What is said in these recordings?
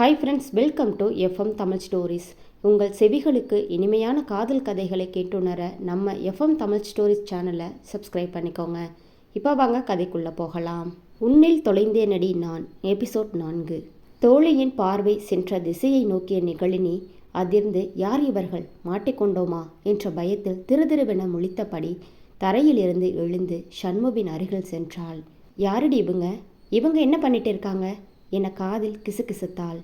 Hi friends welcome to FM Tamil stories உங்கள் செவிகளுக்கு இனிமையான காதல் கதைகளை கேட்டுணர நம்ம எஃப்எம் தமிழ் ஸ்டோரிஸ் சேனலை சப்ஸ்கிரைப் பண்ணிக்கோங்க. இப்போ வாங்க கதைக்குள்ளே போகலாம். உன்னில் தொலைந்தேனடி நான் எபிசோட் நான்கு. தோழியின் பார்வை சென்ற திசையை நோக்கிய நிகழினி அதிர்ந்து யார் இவர்கள்? மாட்டிக்கொண்டோமா என்ற பயத்தில் திருதிருவென முழித்தபடி தரையிலிருந்து எழுந்து சண்முவின் அருகில் சென்றாள். யாரடி இவங்க? இவங்க என்ன பண்ணிட்டு இருக்காங்க? என காதில் கிசுகிசுத்தாள்.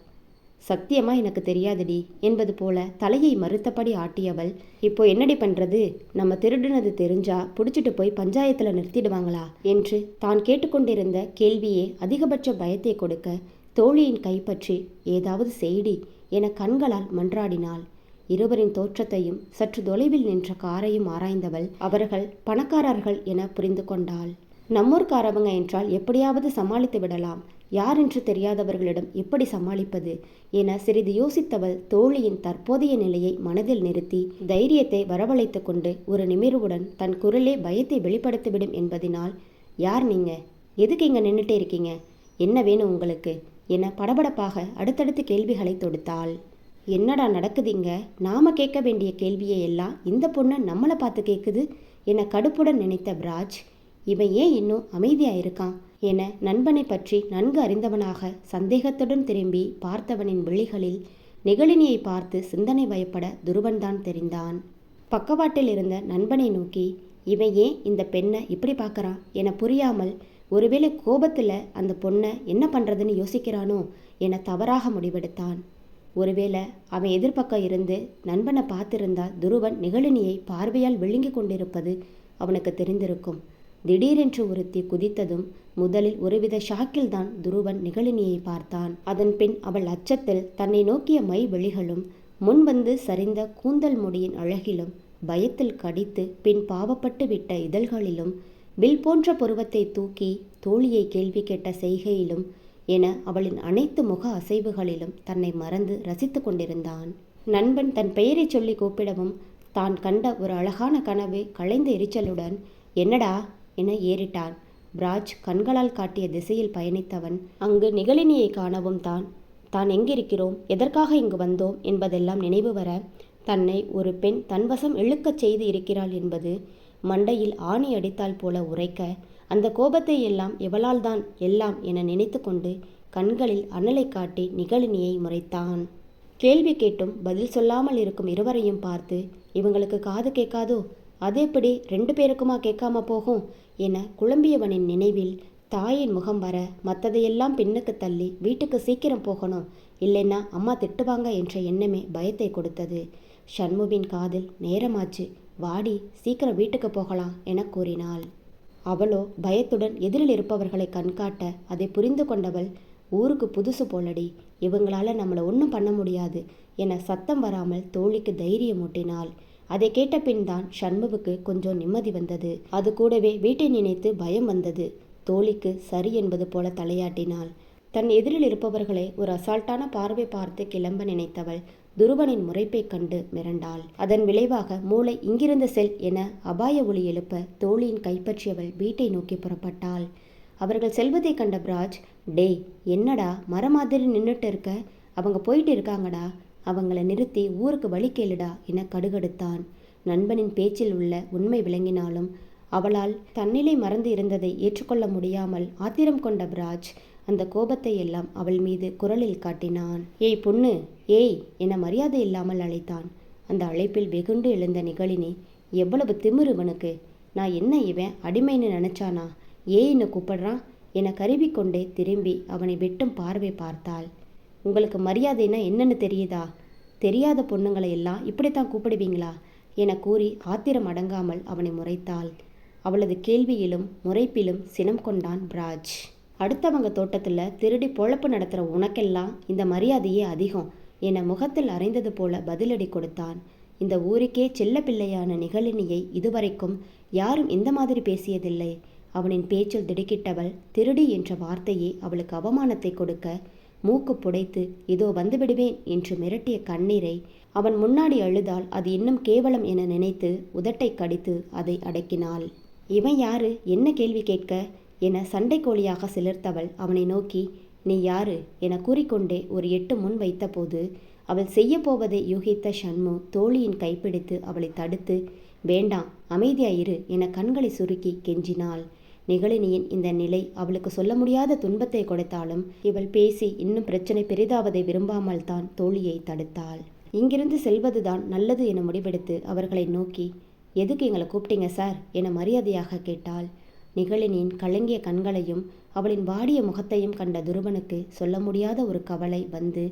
சத்தியமா எனக்கு தெரியாதுடி என்பது போல தலையை மறுத்தபடி ஆட்டியவள் இப்போ என்னடி பண்றது? நம்ம திருடுனது தெரிஞ்சா புடிச்சிட்டு போய் பஞ்சாயத்துல நிறுத்திடுவாங்களா? என்று தான் கேட்டுக்கொண்டிருந்த கேள்வியே அதிகபட்ச பயத்தை கொடுக்க தோழியின் கைப்பற்றி ஏதாவது செய்டி என கண்களால் மன்றாடினாள். இருவரின் தோற்றத்தையும் சற்று தொலைவில் நின்ற காரையும் ஆராய்ந்தவள் அவர்கள் பணக்காரர்கள் என புரிந்து கொண்டாள். நம்மூர்காரவங்க என்றால் எப்படியாவது சமாளித்து விடலாம். யார் என்று தெரியாதவர்களிடம் எப்படி சமாளிப்பது என சிறிது யோசித்தவள் தோழியின் தற்போதைய நிலையை மனதில் நிறுத்தி தைரியத்தை வரவழைத்து கொண்டு ஒரு நிமிர்வுடன் தன் குரலே பயத்தை வெளிப்படுத்திவிடும் என்பதினால் யார் நீங்க? எதுக்கு இங்க நின்றுட்டே இருக்கீங்க? என்ன வேணும் உங்களுக்கு? என படபடப்பாக அடுத்தடுத்து கேள்விகளை தொடுத்தாள். என்னடா நடக்குதுங்க நாம கேட்க வேண்டிய கேள்வியை எல்லாம் இந்த பொண்ணு நம்மளை பார்த்து கேட்குது என கடுப்புடன் நினைத்த பிராஜ் இவன் ஏன் இன்னும் அமைதியாக இருக்கான்? என நண்பனை பற்றி நன்கு அறிந்தவனாக சந்தேகத்துடன் திரும்பி பார்த்தவனின் விழிகளில் நிகழினியை பார்த்து சிந்தனை வயப்பட துருவன்தான் தெரிந்தான். பக்கவாட்டில் இருந்த நண்பனை நோக்கி இவன் ஏன் இந்த பெண்ணை இப்படி பார்க்கறான்? என புரியாமல் ஒருவேளை கோபத்தில் அந்த பொண்ணை என்ன பண்ணுறதுன்னு யோசிக்கிறானோ? என தவறாக முடிவெடுத்தான். ஒருவேளை அவன் எதிர்பக்கம் இருந்து நண்பனை பார்த்திருந்தால் துருவன் நிகழினியை பார்வையால் விழுங்கி கொண்டிருப்பது அவனுக்கு தெரிந்திருக்கும். திடீரென்று ஒருத்தி குதித்ததும் முதலில் ஒருவித ஷாக்கில்தான் துருவன் நிகழினியை பார்த்தான். அதன் பின் அவள் அச்சத்தில் தன்னை நோக்கிய மை வெளிகளும் முன் வந்து சரிந்த கூந்தல் முடியின் அழகிலும் பயத்தில் கடித்து பின் பாவப்பட்டு விட்ட இதழ்களிலும் வில் போன்ற பருவத்தை தூக்கி தோழியை கேள்வி கேட்ட செய்கையிலும் என அவளின் அனைத்து முக அசைவுகளிலும் தன்னை மறந்து ரசித்து கொண்டிருந்தான். நண்பன் தன் பெயரை சொல்லி கூப்பிடவும் தான் கண்ட ஒரு அழகான கனவு களைந்த எரிச்சலுடன் என்னடா என ஏறிட்டான் பிராஜ் கண்களால் காட்டிய திசையில் பயணித்தவன் அங்கு நிகழினியை காணவும் தான். தான் எங்கிருக்கிறோம்? எதற்காக இங்கு வந்தோம்? என்பதெல்லாம் நினைவு வர தன்னை ஒரு பெண் தன்வசம் இழுக்கச் செய்து இருக்கிறாள் என்பது மண்டையில் ஆணி அடித்தால் போல உரைக்க அந்த கோபத்தை எல்லாம் எவளால் தான் எல்லாம் என நினைத்து கொண்டு கண்களில் அனலை காட்டி நிகழினியை முறைத்தான். கேள்வி கேட்டும் பதில் சொல்லாமல் இருக்கும் இருவரையும் பார்த்து இவங்களுக்கு காது கேட்காதோ? அது எப்படி? ரெண்டு பேருக்குமா கேட்காம போகும்? என குழம்பியவனின் நினைவில் தாயின் முகம் வர மற்றதையெல்லாம் பின்னுக்கு தள்ளி வீட்டுக்கு சீக்கிரம் போகணும். இல்லைன்னா அம்மா திட்டுவாங்க என்ற எண்ணமே பயத்தை கொடுத்தது. ஷண்முவின் காதில் நேரமாச்சு. வாடி சீக்கிரம் வீட்டுக்கு போகலாம் என கூறினாள். அவளோ பயத்துடன் எதிரில் இருப்பவர்களை கண்காட்ட அதை புரிந்து கொண்டவள் ஊருக்கு புதுசு போலடி. இவங்களால நம்மளை ஒன்றும் பண்ண முடியாது என சத்தம் வராமல் தோழிக்கு தைரியம் ஊட்டினாள். அதை கேட்ட பின் தான் சண்முவுக்கு கொஞ்சம் நிம்மதி வந்தது. அது கூடவே வீட்டை நினைத்து பயம் வந்தது. தோழிக்கு சரி என்பது போல தலையாட்டினாள். தன் எதிரில் இருப்பவர்களை ஒரு அசால்ட்டான பார்வை பார்த்து கிளம்ப நினைத்தவள் துருவனின் முறைப்பை கண்டு மிரண்டாள். அதன் விளைவாக மூளை இங்கிருந்த செல் என அபாய ஒளி எழுப்ப தோழியின் கைப்பற்றியவள் வீட்டை நோக்கி புறப்பட்டாள். அவர்கள் செல்வதை கண்ட பிராஜ் டேய் என்னடா மர மாதிரி நின்றுட்டு இருக்க? அவங்க போயிட்டு இருக்காங்கடா. அவங்கள நிறுத்தி ஊருக்கு வழி கேளுடா என கடுகடுத்தான். நண்பனின் பேச்சில் உள்ள உண்மை விளங்கினாலும் அவளால் தன்னிலை மறந்து இருந்ததை ஏற்றுக்கொள்ள முடியாமல் ஆத்திரம் கொண்ட பிராஜ் அந்த கோபத்தை எல்லாம் அவள் மீது குரலில் காட்டினான். ஏய் பொண்ணு! ஏய்! என மரியாதை இல்லாமல் அழைத்தான். அந்த அழைப்பில் வெகுண்டு எழுந்த நிகழினி எவ்வளவு திமிரு இவனுக்கு! நான் என்ன இவன்? அடிமைன்னு நினச்சானா? ஏன்னு கூப்பிடுறான்? என கருவிக்கொண்டே திரும்பி அவனை வெட்டும் பார்வை பார்த்தாள். உங்களுக்கு மரியாதைனா என்னன்னு தெரியுதா? தெரியாத பொண்ணுங்களை எல்லாம் இப்படித்தான் கூப்பிடுவீங்களா? என கூறி ஆத்திரம் அடங்காமல் அவனை முறைத்தாள். அவளது கேள்வியிலும் முறைப்பிலும் சினம் கொண்டான் பிராஜ். அடுத்தவங்க தோட்டத்தில் திருடி பொழப்பு நடத்துகிற உனக்கெல்லாம் இந்த மரியாதையே அதிகம் என முகத்தில் அரைந்தது போல பதிலடி கொடுத்தான். இந்த ஊருக்கே செல்ல பிள்ளையான நிகழினியை இதுவரைக்கும் யாரும் இந்த மாதிரி பேசியதில்லை. அவனின் பேச்சில் திடுக்கிட்டவள் திருடி என்ற வார்த்தையே அவளுக்கு அவமானத்தை கொடுக்க மூக்கு புடைத்து இதோ வந்துவிடுவேன் என்று மிரட்டிய கண்ணீரை அவன் முன்னாடி அழுதால் அது இன்னும் கேவலம் என நினைத்து உதட்டை கடித்து அதை அடக்கினாள். இவன் யாரு? என்ன கேள்வி கேட்க? என சண்டைக்கோழியாக சிலிர்த்தவள் அவனை நோக்கி நீ யாரு? என கூறிக்கொண்டே ஒரு எட்டு முன் வைத்தபோது அவள் செய்யப்போவதை யூகித்த ஷண்மு தோழியின் கைப்பிடித்து அவளை தடுத்து வேண்டாம் அமைதியாயிரு என கண்களை சுருக்கி கெஞ்சினாள். நிகழினியின் இந்த நிலை அவளுக்கு சொல்ல முடியாத துன்பத்தை கொடுத்தாலும் இவள் பேசி இன்னும் பிரச்சனை பெரிதாவதை விரும்பாமல் தான் தோழியை தடுத்தாள். இங்கிருந்து செல்வதுதான் நல்லது என முடிவெடுத்து அவர்களை நோக்கி எதுக்கு எங்களை கூப்பிட்டீங்க சார்? என மரியாதையாக கேட்டாள். நிகழினியின் கலங்கிய கண்களையும் அவளின் வாடிய முகத்தையும் கண்ட துருவனுக்கு சொல்ல முடியாத ஒரு கவலை வந்து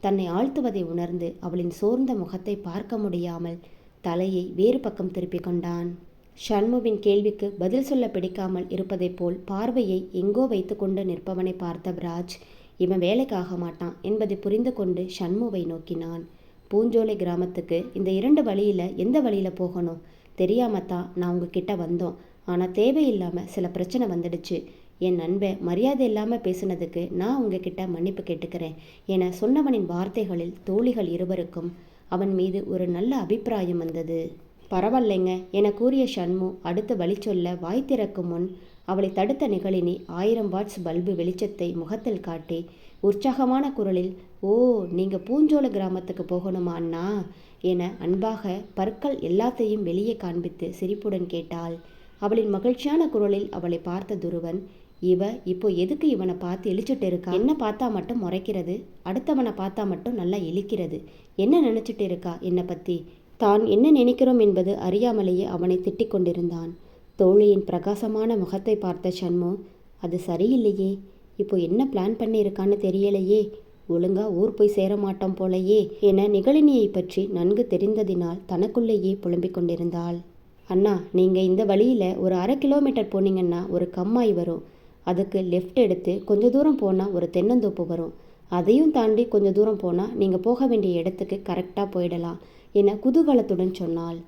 தன்னை ஆழ்த்துவதை உணர்ந்து அவளின் சோர்ந்த முகத்தை பார்க்க முடியாமல் தலையை வேறு பக்கம் திருப்பிக் கொண்டான். ஷண்முவின் கேள்விக்கு பதில் சொல்ல பிடிக்காமல் இருப்பதைப் போல் பார்வையை எங்கோ வைத்துக்கொண்டு நிற்பவனை பார்த்த ராஜ் இவன் வேலைக்காக மாட்டான் என்பதை புரிந்து கொண்டு ஷண்முவை நோக்கினான். பூஞ்சோலை கிராமத்துக்கு இந்த இரண்டு வழியில் எந்த வழியில் போகணும்? தெரியாமத்தான் நான் உங்ககிட்ட வந்தோம். ஆனால் தேவையில்லாமல் சில பிரச்சனை வந்துடுச்சு. என் நண்பை மரியாதை இல்லாமல் பேசுனதுக்கு நான் உங்ககிட்ட மன்னிப்பு கேட்டுக்கிறேன் என சொன்னவனின் வார்த்தைகளில் தோழிகள் இருவருக்கும் அவன் மீது ஒரு நல்ல அபிப்பிராயம் வந்தது. பரவாயில்லைங்க என கூறிய ஷண்மு அடுத்து வழி சொல்ல வாய் திறக்கும் முன் அவளை தடுத்த நிகழினி ஆயிரம் வாட்ஸ் பல்பு வெளிச்சத்தை முகத்தில் காட்டி உற்சாகமான குரலில் ஓ நீங்கள் பூஞ்சோல கிராமத்துக்கு போகணுமா அண்ணா? என அன்பாக பற்கள் எல்லாத்தையும் வெளியே காண்பித்து சிரிப்புடன் கேட்டாள். அவளின் மகிழ்ச்சியான குரலில் அவளை பார்த்த துருவன் இவ இப்போ எதுக்கு இவனை பார்த்து இழிச்சிட்டு இருக்கா? என்ன பார்த்தா மட்டும் முறைக்கிறது அடுத்தவனை பார்த்தா மட்டும் நல்லா இழிக்கிறது என்ன நினச்சிட்டு இருக்கா என்னை பற்றி தான் என்ன நினைக்கிறோம் என்பது அறியாமலேயே அவனை திட்டிக் கொண்டிருந்தான். தோழியின் பிரகாசமான முகத்தை பார்த்த சண்மு அது சரியில்லையே இப்போ என்ன பிளான் பண்ணியிருக்கான்னு தெரியலையே ஒழுங்கா ஊர் போய் சேர மாட்டோம் போலையே என நிகழினியை பற்றி நன்கு தெரிந்ததினால் தனக்குள்ளேயே புலம்பிக் கொண்டிருந்தாள். அண்ணா நீங்கள் இந்த வழியில் ஒரு அரை கிலோமீட்டர் போனீங்கன்னா ஒரு கம்மாய் வரும். அதுக்கு லெஃப்ட் எடுத்து கொஞ்ச தூரம் போனால் ஒரு தென்னந்தோப்பு வரும். அதையும் தாண்டி கொஞ்ச தூரம் போனால் நீங்கள் போக வேண்டிய இடத்துக்கு கரெக்டாக போயிடலாம். என குதூகலத்துடன் சொன்னாள்.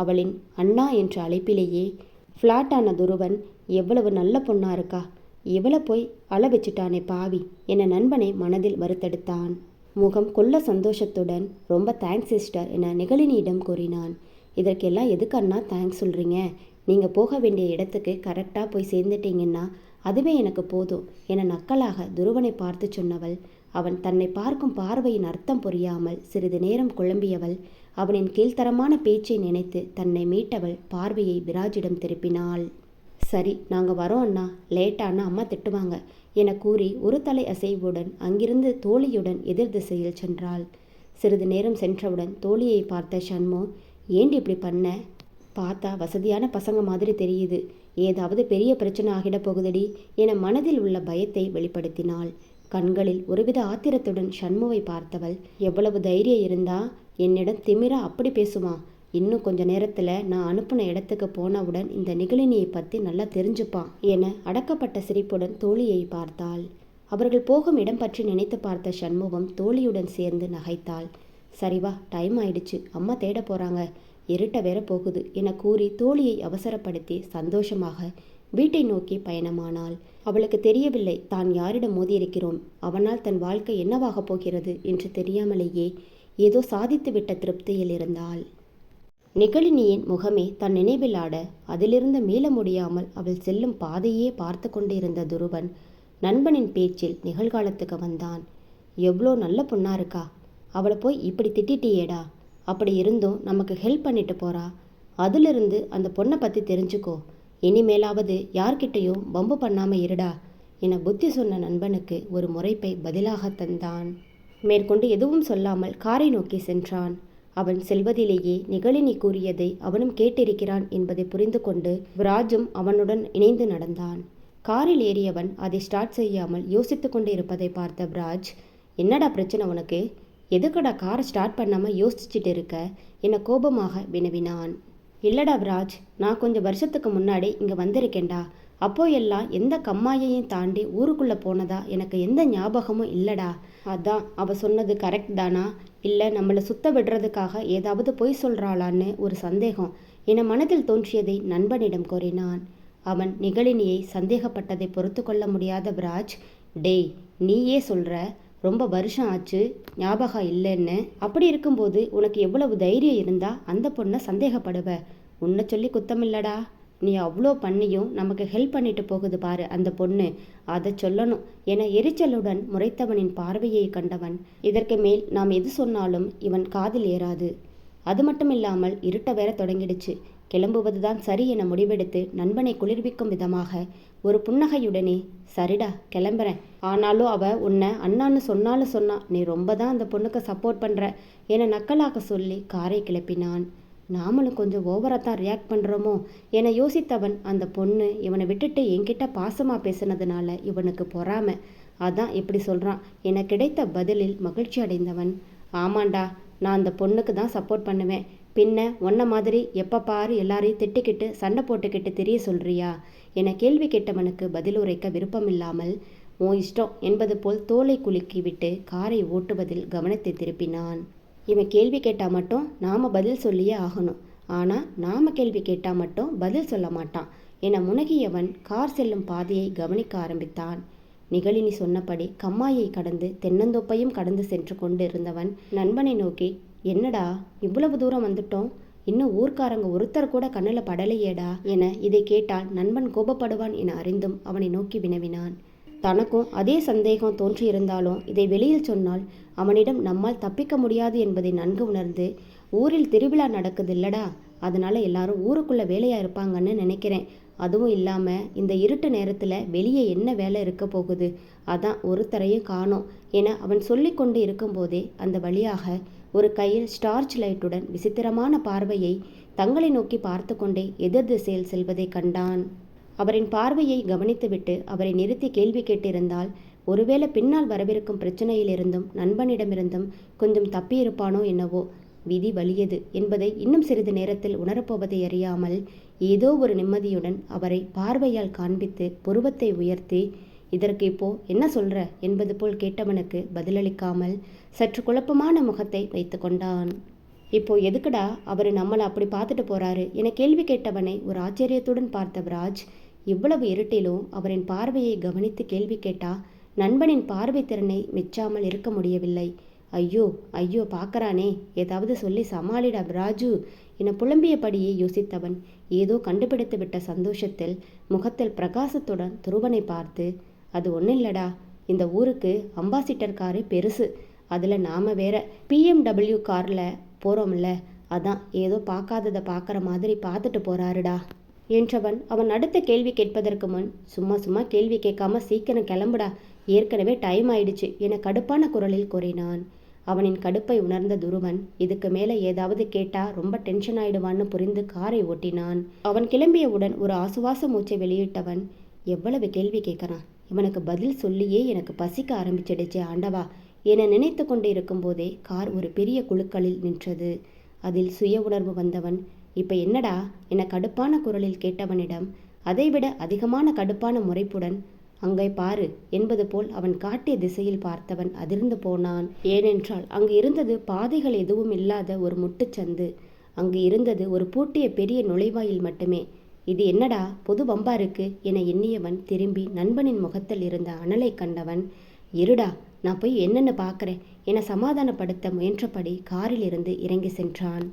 அவளின் அண்ணா என்ற அழைப்பிலேயே ஃப்ளாட்டான துருவன் எவ்வளவு நல்ல பொண்ணா இருக்கா இவளை போய் அள வச்சுட்டானே பாவி என நண்பனை மனதில் வருத்தெடுத்தான். முகம் கொல்ல சந்தோஷத்துடன் ரொம்ப தேங்க்ஸ் சிஸ்டர் என நிகழினியிடம் கூறினான். இதற்கெல்லாம் எதுக்கு அண்ணா தேங்க்ஸ் சொல்கிறீங்க நீங்கள் போக வேண்டிய இடத்துக்கு கரெக்டாக போய் சேர்ந்துட்டீங்கன்னா அதுவே எனக்கு போதும் என நக்கலாக துருவனை பார்த்து சொன்னவள். அவன் தன்னை பார்க்கும் பார்வையின் அர்த்தம் புரியாமல் சிறிது நேரம் குழம்பியவள். அவனின் கீழ்த்தரமான பேச்சை நினைத்து தன்னை மீட்டவள் பார்வையை விராஜிடம் திருப்பினாள். சரி நாங்கள் வரோம் அண்ணா. லேட்டானா அம்மா திட்டுவாங்க என கூறி ஒரு தலை அசைவுடன் அங்கிருந்து தோழியுடன் எதிர் திசையில் சென்றாள். சிறிது நேரம் சென்றவுடன் தோழியை பார்த்த ஷண்மு ஏண்டி இப்படி பண்ண? பார்த்தா வசதியான பசங்க மாதிரி தெரியுது. ஏதாவது பெரிய பிரச்சனை ஆகிட போகுதடி என மனதில் உள்ள பயத்தை வெளிப்படுத்தினாள். கண்களில் ஒருவித ஆத்திரத்துடன் ஷண்முவை பார்த்தவள் எவ்வளவு தைரியம் இருந்தா என்னிடம் திமிரா அப்படி பேசுவான் இன்னும் கொஞ்ச நேரத்தில் நான் அனுப்பின இடத்துக்கு போனவுடன் இந்த நிகழினியை பற்றி நல்லா தெரிஞ்சுப்பான் என அடக்கப்பட்ட சிரிப்புடன் தோழியை பார்த்தாள். அவர்கள் போகும் இடம் பற்றி நினைத்து பார்த்த சண்முகம் தோழியுடன் சேர்ந்து நகைத்தாள். சரிவா டைம் ஆயிடுச்சு. அம்மா தேட போகிறாங்க இருட்ட வேற போகுது என கூறி தோழியை அவசரப்படுத்தி சந்தோஷமாக வீட்டை நோக்கி பயணமானாள். அவளுக்கு தெரியவில்லை. தான் யாரிடம் மோதியிருக்கிறோம். அவனால் தன் வாழ்க்கை என்னவாகப் போகிறது? என்று தெரியாமலேயே ஏதோ சாதித்துவிட்ட திருப்தியில் இருந்தாள். நிகழினியின் முகமே தன் நினைவில் ஆட அதிலிருந்து மீள முடியாமல் அவள் செல்லும் பாதையே பார்த்து கொண்டிருந்த துருவன் நண்பனின் பேச்சில் நிகழ்காலத்துக்கு வந்தான். எவ்வளோ நல்ல பொண்ணா இருக்கா அவளை போய் இப்படி திட்டிட்டியேடா? அப்படி இருந்தும் நமக்கு ஹெல்ப் பண்ணிட்டு போறா? அதிலிருந்து அந்த பொண்ணை பற்றி தெரிஞ்சுக்கோ. இனிமேலாவது யார்கிட்டையும் வம்பு பண்ணாமல் இருடா என புத்தி சொன்ன நண்பனுக்கு ஒரு முறைப்பை பதிலாக தந்தான். மேற்கொண்டு எதுவும் சொல்லாமல் காரை நோக்கி சென்றான். அவன் செல்வதிலேயே நிகழினி கூறியதை அவனும் கேட்டிருக்கிறான் என்பதை புரிந்து கொண்டு விராஜும் அவனுடன் இணைந்து நடந்தான். காரில் ஏறியவன் அதை ஸ்டார்ட் செய்யாமல் யோசித்து கொண்டு இருப்பதை பார்த்த பிராஜ் என்னடா பிரச்சனை உனக்கு? எதுக்குடா காரை ஸ்டார்ட் பண்ணாமல் யோசிச்சுட்டு இருக்க? என கோபமாக வினவினான். இல்லடா விராஜ் நான் கொஞ்சம் வருஷத்துக்கு முன்னாடி இங்கே வந்திருக்கேன்டா. அப்போ எல்லாம் எந்த கம்மாயையும் தாண்டி ஊருக்குள்ளே போனதா எனக்கு எந்த ஞாபகமும் இல்லடா. அதான் அவள் சொன்னது கரெக்ட் தானா? இல்லை நம்மளை சுத்த விடுறதுக்காக ஏதாவது பொய் சொல்கிறாளான்னு ஒரு சந்தேகம். என மனதில் தோன்றியதை நண்பனிடம் கூறினான். அவன் நிகழினியை சந்தேகப்பட்டதை பொறுத்து கொள்ள முடியாத விராஜ் டேய் நீயே சொல்கிற ரொம்ப வருஷம் ஆச்சு ஞாபகம் இல்லைன்னு? அப்படி இருக்கும்போது உனக்கு எவ்வளவு தைரியம் இருந்தா அந்த பொண்ணை சந்தேகப்படுவ. உன்னை சொல்லி குத்தமில்லடா. நீ அவ்வளோ பண்ணியும் நமக்கு ஹெல்ப் பண்ணிட்டு போகுது பாரு அந்த பொண்ணு. அதை சொல்லணும். என எரிச்சலுடன் முறைத்தவனின் பார்வையை கண்டவன் இதற்கு மேல் நாம் எது சொன்னாலும் இவன் காதில் ஏறாது. அது மட்டும் இல்லாமல் இருட்ட வேற தொடங்கிடுச்சு. கிளம்புவதுதான் சரி என முடிவெடுத்து நண்பனை குளிர்விக்கும் விதமாக ஒரு புன்னகையுடனே சரிடா கிளம்புறேன். ஆனாலும் அவ உன்னை அண்ணான்னு சொன்னாலும் சொன்னா நீ ரொம்ப தான் அந்த பொண்ணுக்கு சப்போர்ட் பண்ற என நக்கலாக சொல்லி காரை கிளப்பினான். நாமளும் கொஞ்சம் ஓவராக தான் ரியாக்ட் பண்ணுறோமோ என யோசித்தவன் அந்த பொண்ணு இவனை விட்டுட்டு என்கிட்ட பாசமாக பேசுனதுனால இவனுக்கு பொறாம. அதான் இப்படி சொல்கிறான் என கிடைத்த பதிலில் மகிழ்ச்சி அடைந்தவன் ஆமாண்டா நான் அந்த பொண்ணுக்கு தான் சப்போர்ட் பண்ணுவேன். பின்ன உன்ன மாதிரி எப்போ பாரு எல்லாரையும் திட்டிக்கிட்டு சண்டை போட்டுக்கிட்டு தெரிய சொல்றியா? என கேள்வி கேட்டவனுக்கு பதில் உரைக்க விருப்பமில்லாமல் உன் இஷ்டம் என்பது போல் தோலை குலுக்கி விட்டு காரை ஓட்டுவதில் கவனத்தை திருப்பினான். இவன் கேள்வி கேட்டால் மட்டும் நாம் பதில் சொல்லியே ஆகணும். ஆனால் நாம் கேள்வி கேட்டால் மட்டும் பதில் சொல்ல மாட்டான். என முனகியவன் கார் செல்லும் பாதையை கவனிக்க ஆரம்பித்தான். நிகழினி சொன்னபடி கம்மாயை கடந்து தென்னந்தோப்பையும் கடந்து சென்று கொண்டு இருந்தவன் நண்பனை நோக்கி என்னடா இவ்வளவு தூரம் வந்துட்டோம்? இன்னும் ஊர்க்காரங்க ஒருத்தர் கூட கண்ணில் படலையேடா? என இதை கேட்டால் நண்பன் கோபப்படுவான் என அறிந்தும் அவனை நோக்கி வினவினான். தனக்கும் அதே சந்தேகம் தோன்றியிருந்தாலும் இதை வெளியில் சொன்னால் அவனிடம் நம்மால் தப்பிக்க முடியாது என்பதை நன்கு உணர்ந்து ஊரில் திருவிழா நடக்குது இல்லடா அதனால எல்லாரும் ஊருக்குள்ள வேலையா இருப்பாங்கன்னு நினைக்கிறேன். அதுவும் இல்லாமல் இந்த இருட்டு நேரத்தில் வெளியே என்ன வேலை இருக்க போகுது? அதான் ஒருத்தரையும் காணோம் என அவன் சொல்லிக்கொண்டு இருக்கும்போதே அந்த வழியாக ஒரு கையில் ஸ்டார்ச் லைட்டுடன் விசித்திரமான பார்வையை தங்களை நோக்கி பார்த்து கொண்டே எதிர் திசையில் செல்வதை கண்டான். அவரின் பார்வையை கவனித்துவிட்டு அவரை நிறுத்தி கேள்வி கேட்டிருந்தால் ஒருவேளை பின்னால் வரவிருக்கும் பிரச்சனையிலிருந்தும் நண்பனிடமிருந்தும் கொஞ்சம் தப்பியிருப்பானோ என்னவோ? விதி வலியது என்பதை இன்னும் சிறிது நேரத்தில் உணரப்போவதை அறியாமல் ஏதோ ஒரு நிம்மதியுடன் அவரை பார்வையால் காண்பித்து புருவத்தை உயர்த்தி இதற்கு இப்போ என்ன சொல்ற? என்பது போல் கேட்டவனுக்கு பதிலளிக்காமல் சற்று குழப்பமான முகத்தை வைத்து கொண்டான். இப்போ எதுக்குடா அவர் நம்மளை அப்படி பார்த்துட்டு போறாரு? என கேள்வி கேட்டவனை ஒரு ஆச்சரியத்துடன் பார்த்தவராஜ் இவ்வளவு இருட்டிலும் அவரின் பார்வையை கவனித்து கேள்வி கேட்டா நண்பனின் பார்வை திறனை மெச்சாமல் இருக்க முடியவில்லை. ஐயோ ஐயோ பார்க்கறானே ஏதாவது சொல்லி சமாளிடா ராஜு என புலம்பியபடியே யோசித்தவன் ஏதோ கண்டுபிடித்து விட்ட சந்தோஷத்தில் முகத்தில் பிரகாசத்துடன் துருவனை பார்த்து அது ஒன்றும் இல்லடா இந்த ஊருக்கு அம்பாசிட்டர் காரு பெருசு அதில் நாம் வேற பிஎம்டபிள்யூ காரில் போகிறோம்ல அதான் ஏதோ பார்க்காததை பார்க்குற மாதிரி பார்த்துட்டு போகிறாருடா என்றவன் அவன் அடுத்த கேள்வி கேட்பதற்கு முன் சும்மா சும்மா கேள்வி கேட்காம சீக்கிரம் கிளம்புடா. ஏற்கனவே டைம் ஆயிடுச்சு என கடுப்பான குரலில் கூறினான். அவனின் கடுப்பை உணர்ந்த துருவன் இதுக்கு மேலே ஏதாவது கேட்டா ரொம்ப டென்ஷன் ஆயிடுவான்னு புரிந்து காரை ஓட்டினான். அவன் கிளம்பியவுடன் ஒரு ஆசுவாச மூச்சை வெளியிட்டவன் எவ்வளவு கேள்வி கேட்கறான்? இவனுக்கு பதில் சொல்லியே எனக்கு பசிக்க ஆரம்பிச்சிடுச்சு ஆண்டவா என நினைத்து கொண்டு இருக்கும்போதே கார் ஒரு பெரிய குழுக்களில் நின்றது. அதில் சுய உணர்வு வந்தவன் இப்போ என்னடா என கடுப்பான குரலில் கேட்டவனிடம் அதைவிட அதிகமான கடுப்பான முறைப்புடன் அங்கே பாரு என்பது போல் அவன் காட்டிய திசையில் பார்த்தவன் அதிர்ந்து போனான். ஏனென்றால் அங்கு இருந்தது பாதைகள் எதுவும் இல்லாத ஒரு முட்டுச்சந்து அங்கு இருந்தது ஒரு பூட்டிய பெரிய நுழைவாயில் மட்டுமே. இது என்னடா பொது வம்பா இருக்கு? என எண்ணியவன் திரும்பி நண்பனின் முகத்தில் இருந்த அனலை கண்டவன் இருடா நான் போய் என்னென்னு பார்க்குறேன் என சமாதானப்படுத்த முயன்றபடி காரில் இருந்து இறங்கி சென்றான்.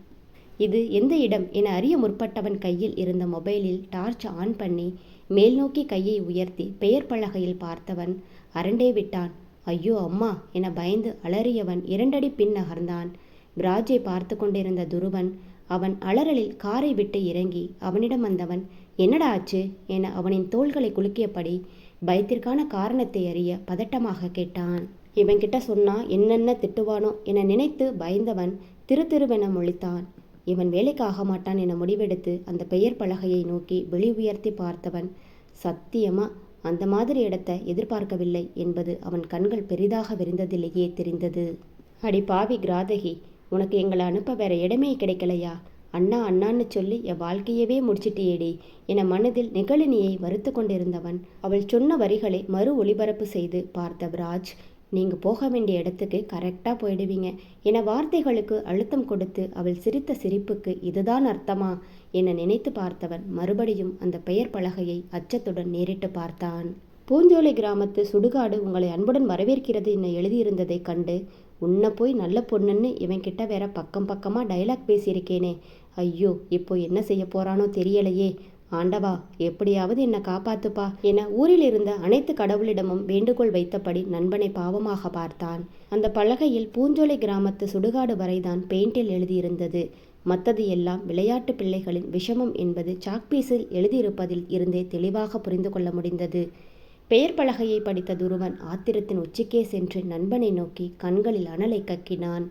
இது எந்த இடம் என அறிய முற்பட்டவன் கையில் இருந்த மொபைலில் டார்ச் ஆன் பண்ணி மேல் நோக்கி கையை உயர்த்தி பெயர் பலகையில் பார்த்தவன் அரண்டே விட்டான். ஐயோ அம்மா என பயந்து அலறியவன் இரண்டடி பின் நகர்ந்தான் பிராஜை பார்த்து கொண்டிருந்த துருவன் அவன் அலறலில் காரை விட்டு இறங்கி அவனிடம் வந்தவன் என்னடா ஆச்சு? என அவனின் தோள்களை குலுக்கியபடி பயத்திற்கான காரணத்தை அறிய பதட்டமாக கேட்டான். இவன்கிட்ட சொன்னா என்னென்ன திட்டுவானோ என நினைத்து பயந்தவன் திரு திருவென மொழித்தான். இவன் வேலைக்கு ஆக மாட்டான் என முடிவெடுத்து அந்த பெயர் பலகையை நோக்கி வெளி உயர்த்தி பார்த்தவன் சத்தியமா? அந்த மாதிரி இடத்தை எதிர்பார்க்கவில்லை என்பது அவன் கண்கள் பெரிதாக விரிந்ததிலேயே தெரிந்தது. அடி பாவி கிராதகி உனக்கு எங்களை அனுப்ப வேற இடமே கிடைக்கலையா? அண்ணா அண்ணான்னு சொல்லி என் வாழ்க்கையவே முடிச்சிட்டியேடி என மனதில் நிகழினியை வருத்து கொண்டிருந்தவன் அவள் சொன்ன வரிகளை மறு ஒளிபரப்பு செய்து பார்த்த ராஜ் நீங்கள் போக வேண்டிய இடத்துக்கு கரெக்டாக போயிடுவீங்க. என வார்த்தைகளுக்கு அழுத்தம் கொடுத்து அவள் சிரித்த சிரிப்புக்கு இதுதான் அர்த்தமா? என நினைத்து பார்த்தவன் மறுபடியும் அந்த பெயர் பலகையை அச்சத்துடன் நேரிட்டு பார்த்தான். பூஞ்சோலை கிராமத்து சுடுகாடு உங்களை அன்புடன் வரவேற்கிறது என எழுதியிருந்ததை கண்டு உன்னை போய் நல்ல பொண்ணுன்னு இவன்கிட்ட வேற பக்கம் பக்கமாக டைலாக் பேசியிருக்கேனே. ஐயோ இப்போ என்ன செய்ய போறானோ தெரியலையே. ஆண்டவா எப்படியாவது என்னை காப்பாத்துப்பா என ஊரில் இருந்த அனைத்து கடவுளிடமும் வேண்டுகோள் வைத்தபடி நண்பனை பாவமாக பார்த்தான். அந்த பலகையில் பூஞ்சோலை கிராமத்து சுடுகாடு வரைதான் பெயிண்டில் எழுதியிருந்தது. மற்றது எல்லாம் விளையாட்டு பிள்ளைகளின் விஷமம் என்பது சாக்பீஸில் எழுதியிருப்பதில் இருந்தே தெளிவாக புரிந்து கொள்ள முடிந்தது. பெயர் பலகையை படித்த துருவன் ஆத்திரத்தின் உச்சிக்கே சென்று நண்பனை நோக்கி கண்களில் அனலை கக்கினான்.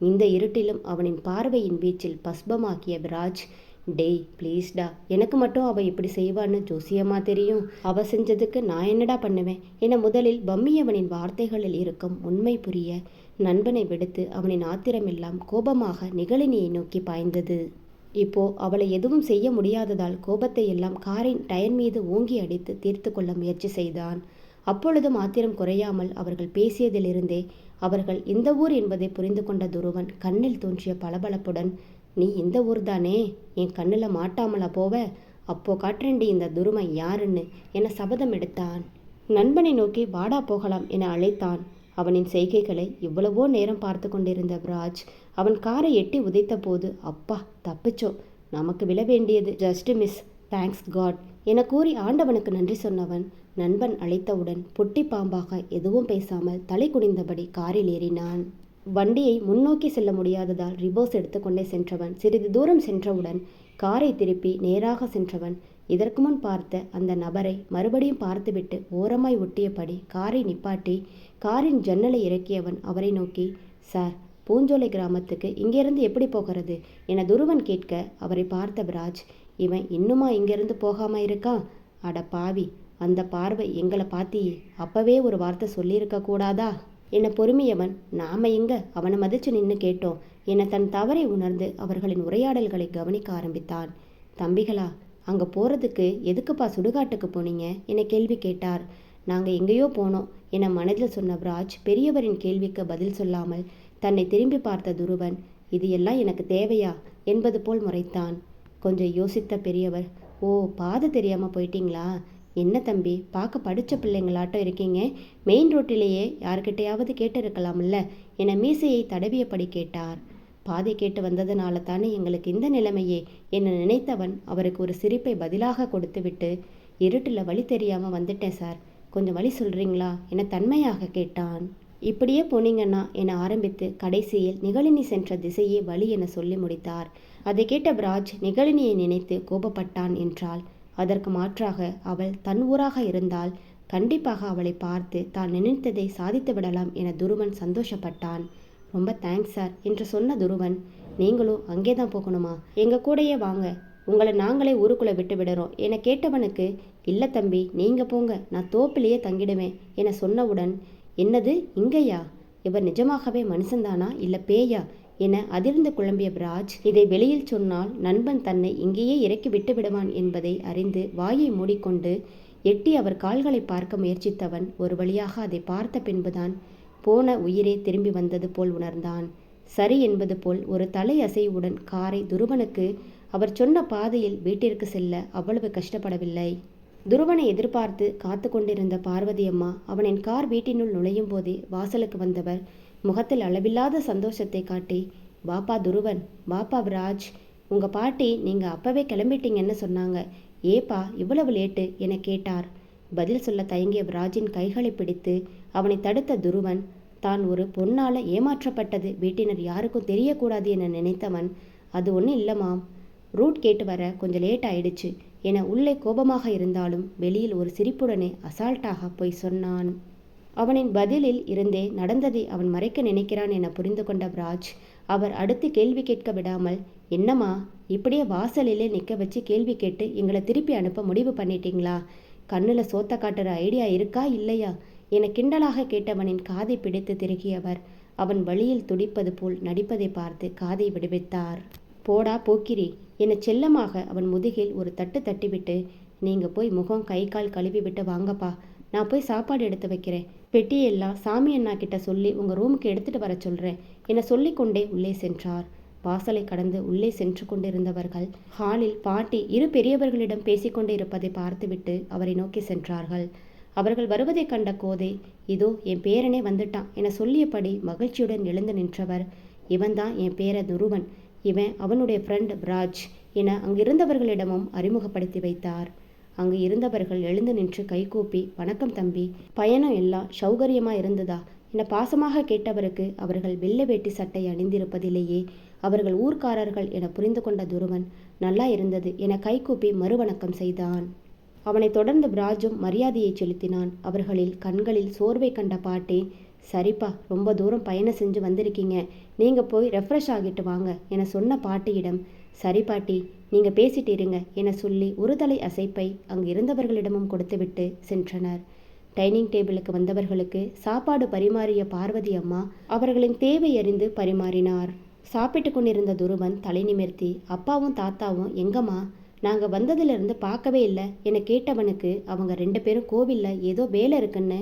இந்த இருட்டிலும் அவனின் பார்வையின் வீச்சில் பஸ்பமாக்கிய விராஜ் டேய் ப்ளீஸ்டா எனக்கு மட்டும் அவள் இப்படி செய்வான்னு ஜோசியமா தெரியும். அவள் செஞ்சதுக்கு நான் என்னடா பண்ணுவேன்? என முதலில் பம்மியவனின் வார்த்தைகளில் இருக்கும் உண்மை புரிய நண்பனை விடுத்து அவனின் ஆத்திரமெல்லாம் கோபமாக நிகழினியை நோக்கி பாய்ந்தது. இப்போ அவளை எதுவும் செய்ய முடியாததால் கோபத்தை எல்லாம் காரின் டயர் மீது ஓங்கி அடித்து தீர்த்து கொள்ள முயற்சி செய்தான். அப்பொழுதும் ஆத்திரம் குறையாமல் அவர்கள் பேசியதிலிருந்தே அவர்கள் இந்த ஊர் என்பதை புரிந்து கொண்ட துருவன் கண்ணில் தோன்றிய பளபளப்புடன் நீ இந்த ஊர் தானே என் கண்ணில் மாட்டாமலா போவ? அப்போ காற்றண்டி இந்த துருமை யாருன்னு என சபதம் எடுத்தான். நண்பனை நோக்கி வாடா போகலாம் என அழைத்தான். அவனின் செய்கைகளை இவ்வளவோ நேரம் பார்த்து கொண்டிருந்த ராஜ் அவன் காரை எட்டி உதைத்த போது அப்பா தப்பிச்சோம் நமக்கு விழ வேண்டியது. ஜஸ்ட் மிஸ் தேங்க்ஸ் காட் என கூறி ஆண்டவனுக்கு நன்றி சொன்னவன் நண்பன் அழைத்தவுடன் பொட்டி பாம்பாக எதுவும் பேசாமல் தலை குனிந்தபடி காரில் ஏறினான். வண்டியை முன்னோக்கி செல்ல முடியாததால் ரிவர்ஸ் எடுத்துக்கொண்டே சென்றவன். சிறிது தூரம் சென்றவுடன் காரை திருப்பி நேராக சென்றவன். இதற்கு முன் பார்த்த அந்த நபரை மறுபடியும் பார்த்துவிட்டு ஓரமாய் ஒட்டியபடி காரை நிப்பாட்டி காரின் ஜன்னலை இறக்கியவன் அவரை நோக்கி சார் பூஞ்சோலை கிராமத்துக்கு இங்கிருந்து எப்படி போகிறது? என துருவன் கேட்க அவரை பார்த்த பிராஜ் இவன் இன்னுமா இங்கிருந்து போகாம இருக்கான் அட பாவி அந்த பார்வை எங்களை பாத்தியே அப்பவே ஒரு வார்த்தை சொல்லியிருக்க கூடாதா? என்னை பொறுமையவன்? நாம எங்க? அவனை மதிச்சு நின்று கேட்டோம். என தன் தவறை உணர்ந்து அவர்களின் உரையாடல்களை கவனிக்க ஆரம்பித்தான். தம்பிகளா அங்கே போகிறதுக்கு எதுக்குப்பா சுடுகாட்டுக்கு போனீங்க? என கேள்வி கேட்டார். நாங்கள் எங்கேயோ போனோம். என மனதில் சொன்ன பிராஜ் பெரியவரின் கேள்விக்கு பதில் சொல்லாமல் தன்னை திரும்பி பார்த்த துருவன் இது எல்லாம் எனக்கு தேவையா? என்பது போல் முறைத்தான். கொஞ்சம் யோசித்த பெரியவர் ஓ பாதை தெரியாமல் போயிட்டீங்களா? என்ன தம்பி பார்க்க படித்த பிள்ளைங்களாட்டம் இருக்கீங்க? மெயின் ரோட்டிலேயே யார்கிட்டையாவது கேட்டிருக்கலாம்ல? என மீசையை தடவியபடி கேட்டார். பாதை கேட்டு வந்ததுனால தானே எங்களுக்கு இந்த நிலைமையே என்னை நினைத்தவன் அவருக்கு ஒரு சிரிப்பை பதிலாக கொடுத்துவிட்டு இருட்டில் வழி தெரியாமல் வந்துட்டேன் சார். கொஞ்சம் வழி சொல்கிறீங்களா என தன்மையாக கேட்டான். இப்படியே போனீங்கன்னா என ஆரம்பித்து கடைசியில் நிகழினி சென்ற திசையே வழி என சொல்லி முடித்தார். அதை கேட்ட பிராஜ் நிகழினியை நினைத்து கோபப்பட்டான் என்றாள். அதற்கு மாற்றாக அவள் தன் ஊராக இருந்தால் கண்டிப்பாக அவளை பார்த்து தான் நினைத்ததை சாதித்து விடலாம் என துருவன் சந்தோஷப்பட்டான். ரொம்ப தேங்க்ஸ் சார் என்று சொன்ன துருவன் நீங்களும் அங்கே தான் போகணுமா? எங்கள் கூடயே வாங்க. உங்களை நாங்களே ஊருக்குள்ளே விட்டு விடுறோம் என கேட்டவனுக்கு இல்லை தம்பி நீங்கள் போங்க. நான் தோப்பிலேயே தங்கிடுவேன் என சொன்னவுடன் என்னது இங்கேயா? இவர் நிஜமாகவே மனுஷன்தானா? இல்லை பேயா? என அதிர்ந்து குழம்பிய பிராஜ் இதை வெளியில் சொன்னால் நண்பன் தன்னை இங்கேயே இறக்கி விட்டு விடுவான் என்பதை அறிந்து வாயை மூடிக்கொண்டு எட்டி அவர் கால்களை பார்க்க முயற்சித்தவன் ஒரு வழியாக அதை பார்த்த பின்புதான் போன உயிரே திரும்பி வந்தது போல் உணர்ந்தான். சரி என்பது போல் ஒரு தலை அசைவுடன் காரை துருவனுக்கு அவர் சொன்ன பாதையில் வீட்டிற்கு செல்ல அவ்வளவு கஷ்டப்படவில்லை. துருவனை எதிர்பார்த்து காத்து கொண்டிருந்த பார்வதி அம்மா அவனின் கார் வீட்டினுள் நுழையும் போதே வாசலுக்கு வந்தவர். முகத்தில் அளவில்லாத சந்தோஷத்தை காட்டி பாப்பா துருவன் பாப்பா விராஜ் உங்க பாட்டி நீங்க அப்பவே கிளம்பிட்டீங்கன்னு சொன்னாங்க. ஏப்பா இவ்வளவு லேட்டு? என கேட்டார். பதில் சொல்ல தயங்கிய விராஜின் கைகளை பிடித்து அவனை தடுத்த துருவன் தான் ஒரு பொன்னால ஏமாற்றப்பட்டது. வீட்டினர் யாருக்கும் தெரியக்கூடாது என நினைத்தவன் அது ஒன்றும் இல்லைமாம் ரூட் கேட்டு வர கொஞ்சம் லேட் ஆயிடுச்சு. என உள்ளே கோபமாக இருந்தாலும் வெளியில் ஒரு சிரிப்புடனே அசால்ட்டாக போய் சொன்னான். அவனின் பதிலில் இருந்தே நடந்ததை அவன் மறைக்க நினைக்கிறான் என புரிந்து கொண்ட பிராஜ் அவர் அடுத்து கேள்வி கேட்க விடாமல் என்னம்மா இப்படியே வாசலிலே நிற்க வச்சு கேள்வி கேட்டு எங்களை திருப்பி அனுப்ப முடிவு பண்ணிட்டீங்களா? கண்ணில் சோத்த காட்டுற ஐடியா இருக்கா இல்லையா? என கிண்டலாக கேட்டவனின் காதை பிடித்து திருகியவர். அவன் வழியில் துடிப்பது போல் நடிப்பதை பார்த்து காதை விடுவித்தார். போடா போக்கிரி என்னை செல்லமாக அவன் முதுகில் ஒரு தட்டு தட்டிவிட்டு நீங்கள் போய் முகம் கை கால் கழுவி விட்டு வாங்கப்பா. நான் போய் சாப்பாடு எடுத்து வைக்கிறேன். பெட்டியெல்லாம் சாமி அண்ணா கிட்ட சொல்லி உங்கள் ரூமுக்கு எடுத்துகிட்டு வர சொல்கிறேன் என சொல்லிக்கொண்டே உள்ளே சென்றார். வாசலை கடந்து உள்ளே சென்று கொண்டிருந்தவர்கள் ஹாலில் பாட்டி இரு பெரியவர்களிடம் பேசிக்கொண்டு இருப்பதை பார்த்துவிட்டு அவரை நோக்கி சென்றார்கள். அவர்கள் வருவதைக் கண்ட கோதை இதோ என் பேரனே வந்துட்டான் என சொல்லியபடி மகிழ்ச்சியுடன் எழுந்து நின்றவர். இவன்தான் என் பேர துருவன் இவன் அவனுடைய ஃப்ரெண்ட் ராஜ் என அங்கிருந்தவர்களிடமும் அறிமுகப்படுத்தி வைத்தார். அங்கு இருந்தவர்கள் எழுந்து நின்று கைகூப்பி வணக்கம் தம்பி பயணம் எல்லாம் சௌகரியமா இருந்ததா என பாசமாக கேட்டவருக்கு அவர்கள் வெள்ளை வேட்டி சட்டை அணிந்திருப்பதிலேயே அவர்கள் ஊர்க்காரர்கள் என புரிந்து கொண்ட துருவன் நல்லா இருந்தது என கைகூப்பி மறுவணக்கம் செய்தான். அவனை தொடர்ந்து பிராஜும் மரியாதையை செலுத்தினான். அவர்களில் கண்களில் சோர்வை கண்ட பாட்டி சரிப்பா ரொம்ப தூரம் பயணம் செஞ்சு வந்திருக்கீங்க. நீங்கள் போய் ரெஃப்ரெஷ் ஆகிட்டு வாங்க என சொன்ன பாட்டியிடம் சரி பாட்டி நீங்கள் பேசிட்டு இருங்க என சொல்லி ஒரு தலை அசைப்பை அங்கு இருந்தவர்களிடமும் கொடுத்துவிட்டு சென்றனர். டைனிங் டேபிளுக்கு வந்தவர்களுக்கு சாப்பாடு பரிமாறிய பார்வதி அம்மா அவர்களின் தேவை அறிந்து பரிமாறினார். சாப்பிட்டு கொண்டிருந்த துருவன் தலை நிமிர்த்தி அப்பாவும் தாத்தாவும் எங்கம்மா? நாங்கள் வந்ததிலிருந்து பார்க்கவே இல்லை என கேட்டவனுக்கு அவங்க ரெண்டு பேரும் கோவிலில் ஏதோ வேலை இருக்குன்னு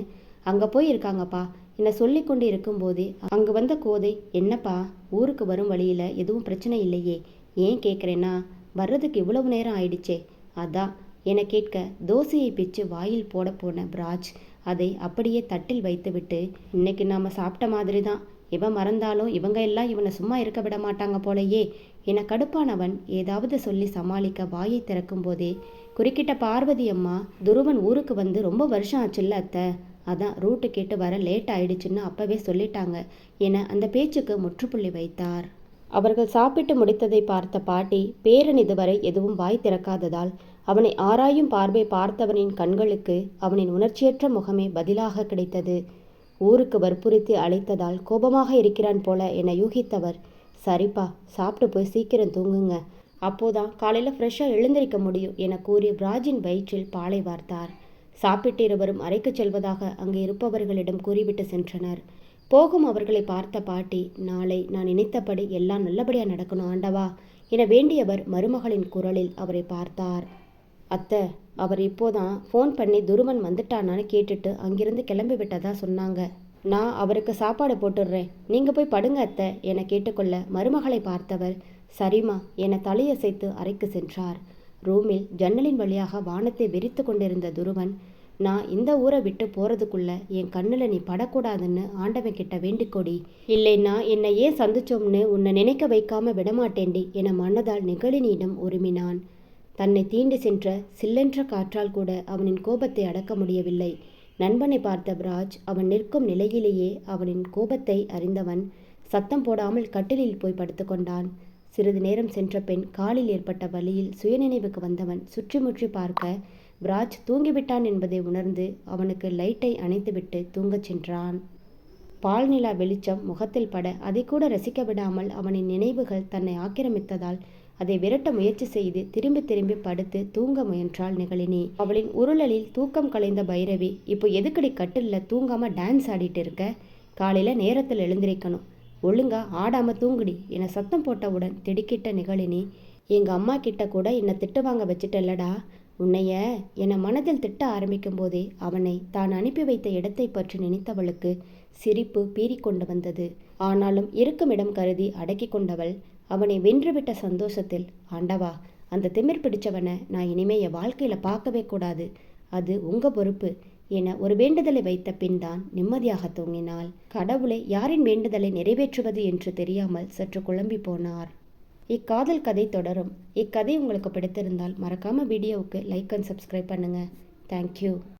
அங்கே போய் இருக்காங்கப்பா என்னை சொல்லி கொண்டு இருக்கும்போதே அங்கே வந்த கோதை என்னப்பா ஊருக்கு வரும் வழியில் எதுவும் பிரச்சனை இல்லையே ஏன் கேட்குறேன்னா வர்றதுக்கு இவ்வளவு நேரம் ஆயிடுச்சே. அதான் என கேட்க தோசையை பிச்சு வாயில் போட போன பிராஜ் அதை அப்படியே தட்டில் வைத்துவிட்டு இன்னைக்கு நாம் சாப்பிட்ட மாதிரி தான் இவன் மறந்தாலும் இவங்க எல்லாம் இவனை சும்மா இருக்க விட மாட்டாங்க போலயே என கடுப்பானவன் ஏதாவது சொல்லி சமாளிக்க வாயை திறக்கும் போதே குறுக்கிட்ட பார்வதி அம்மா துருவன் ஊருக்கு வந்து ரொம்ப வருஷம் ஆச்சுல்ல அத்தை அதான் ரூட்டு கேட்டு வர லேட் ஆயிடுச்சுன்னு அப்பவே சொல்லிட்டாங்க என அந்த பேச்சுக்கு முற்றுப்புள்ளி வைத்தார். அவர்கள் சாப்பிட்டு முடித்ததை பார்த்த பாட்டி பேரன் இதுவரை எதுவும் வாய் திறக்காததால் அவனை ஆராயும் பார்வை பார்த்தவனின் கண்களுக்கு அவனின் உணர்ச்சியற்ற முகமே பதிலாக கிடைத்தது. ஊருக்கு வற்புறுத்தி அழைத்ததால் கோபமாக இருக்கிறான் போல என யூகித்தவர் சரிப்பா சாப்பிட்டு போய் சீக்கிரம் தூங்குங்க. அப்போதான் காலையில் ஃப்ரெஷ்ஷாக எழுந்திருக்க முடியும் என கூறி பிராஜின் வயிற்றில் பாலை வார்த்தார். சாப்பிட்டு இருவரும் அறைக்கு செல்வதாக அங்கு இருப்பவர்களிடம் கூறிவிட்டு சென்றனர். போகும் அவர்களை பார்த்த பாட்டி நாளை நான் நினைத்தபடி எல்லாம் நல்லபடியாக நடக்கணும் ஆண்டவா என வேண்டியவர் மருமகளின் குரலில் அவரை பார்த்தார். அத்தை அவர் இப்போதான் ஃபோன் பண்ணி துருவன் வந்துட்டானான்னு கேட்டுட்டு அங்கிருந்து கிளம்பி விட்டதா சொன்னாங்க. நான் அவருக்கு சாப்பாடு போட்டுடுறேன். நீங்கள் போய் படுங்க அத்தை என கேட்டுக்கொள்ள மருமகளை பார்த்தவர் சரிம்மா என தலையசைத்து அறைக்கு சென்றார். ரூமில் ஜன்னலின் வழியாக வானத்தை வெறித்து கொண்டிருந்த துருவன் நான் இந்த ஊரை விட்டு போறதுக்குள்ள என் கண்ணில் நீ படக்கூடாதுன்னு ஆண்டவன் கிட்ட வேண்டிக்கொடி. இல்லைன்னா என்னை ஏன் சந்திச்சோம்னு உன்னை நினைக்க வைக்காம விடமாட்டேண்டி என மனதால் நிகழினியிடம் உருமினான். தன்னை தீண்டி சென்ற சில்லென்ற காற்றால் கூட அவனின் கோபத்தை அடக்க முடியவில்லை. நண்பனை பார்த்த பிராஜ் அவன் நிற்கும் நிலையிலேயே அவனின் கோபத்தை அறிந்தவன் சத்தம் போடாமல் கட்டிலில் போய் படுத்துக்கொண்டான் சிறிது நேரம் சென்ற பெண் காலில் ஏற்பட்ட வழியில் சுயநினைவுக்கு வந்தவன் சுற்றி முற்றி பார்க்க பிராஜ் தூங்கிவிட்டான் என்பதை உணர்ந்து அவனுக்கு லைட்டை அணைத்துவிட்டு தூங்கச் சென்றான். பால் நிலா வெளிச்சம் முகத்தில் பட அதை கூட ரசிக்க விடாமல் அவனின் நினைவுகள் தன்னை ஆக்கிரமித்ததால் அதை விரட்ட முயற்சி செய்து திரும்பி திரும்பி படுத்து தூங்க முயன்றாள் நிகழினி. அவளின் உருளலில் தூக்கம் கலைந்த பைரவி இப்போ எதுக்கடி கட்டில்ல தூங்காம டான்ஸ் ஆடிட்டு இருக்க? காலையில நேரத்தில் எழுந்திருக்கணும். ஒழுங்கா ஆடாம தூங்குடி என சத்தம் போட்டவுடன் திடுக்கிட்ட நிகழினி எங்க அம்மா கிட்ட கூட என்னை திட்டு வாங்க வச்சுட்டல்லடா. உன்னைய என மனதில் திட்ட ஆரம்பிக்கும் போதே அவனை தான் அனுப்பி வைத்த இடத்தை பற்றி நினைத்தவளுக்கு சிரிப்பு பீறிக்கொண்டு வந்தது. ஆனாலும் இருக்குமிடம் கருதி அடக்கி கொண்டவள் அவனை வென்றுவிட்ட சந்தோஷத்தில் ஆண்டவா அந்த திமிர் பிடிச்சவனை நான் இனிமே என் வாழ்க்கையில பார்க்கவே கூடாது. அது உங்க பொறுப்பு. என ஒரு வேண்டுதலை வைத்த பின் தான் நிம்மதியாக தூங்கினாள். கடவுளை யாரின் வேண்டுதலை நிறைவேற்றுவது என்று தெரியாமல் சற்று குழம்பி போனார். இக்காதல் கதை தொடரும். இக்கதை உங்களுக்கு பிடித்திருந்தால் மறக்காமல் வீடியோவுக்கு லைக் அண்ட் சப்ஸ்கிரைப் பண்ணுங்கள் தேங்க்யூ